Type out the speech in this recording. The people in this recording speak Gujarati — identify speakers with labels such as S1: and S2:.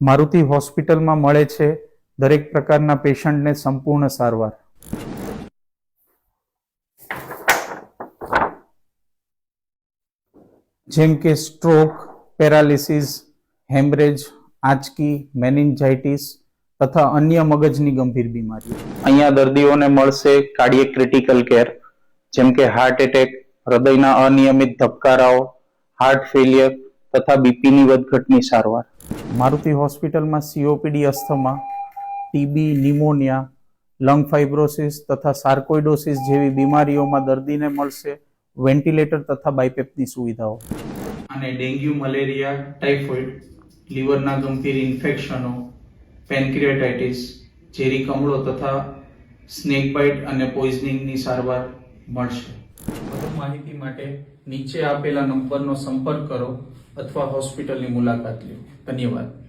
S1: મારુતિ હોસ્પિટલમાં મળે છે દરેક પ્રકારના પેશન્ટને સંપૂર્ણ સારવાર. જેમ કે સ્ટ્રોક, પેરાલિસિસ, હેમરેજ, આંચકી, મેનિન્જાઇટિસ તથા અન્ય મગજની ગંભીર બીમારીઓ. અહીંયા દર્દીઓને મળશે કાર્ડિયક ક્રિટિકલ કેર, જેમ કે હાર્ટ એટેક, હૃદયના અનિયમિત ધબકારાઓ, હાર્ટ ફેલિયર તથા બીપીની વધઘટની સારવાર. મારુતિ હોસ્પિટલમાં COPD asthma TB pneumonia lung fibrosis તથા સાર્કોઇડોસિસ જેવી બીમારીઓમાં દર્દીને મળશે વેન્ટિલેટર તથા બાયપેપની સુવિધાઓ. અને ડેન્ગ્યુ, મલેરિયા, ટાઇફોઇડ, લીવરના ગંભીર ઇન્ફેક્શનો, પેન્ક્રિયાટાઇટિસ, ઝેરી કમળો તથા સ્નેક બાઇટ અને પોઈઝનિંગની સારવાર મળશે. માહિતી માટે નીચે આપેલા નંબરનો સંપર્ક કરો અથવા હોસ્પિટલની મુલાકાત લો. ધન્યવાદ.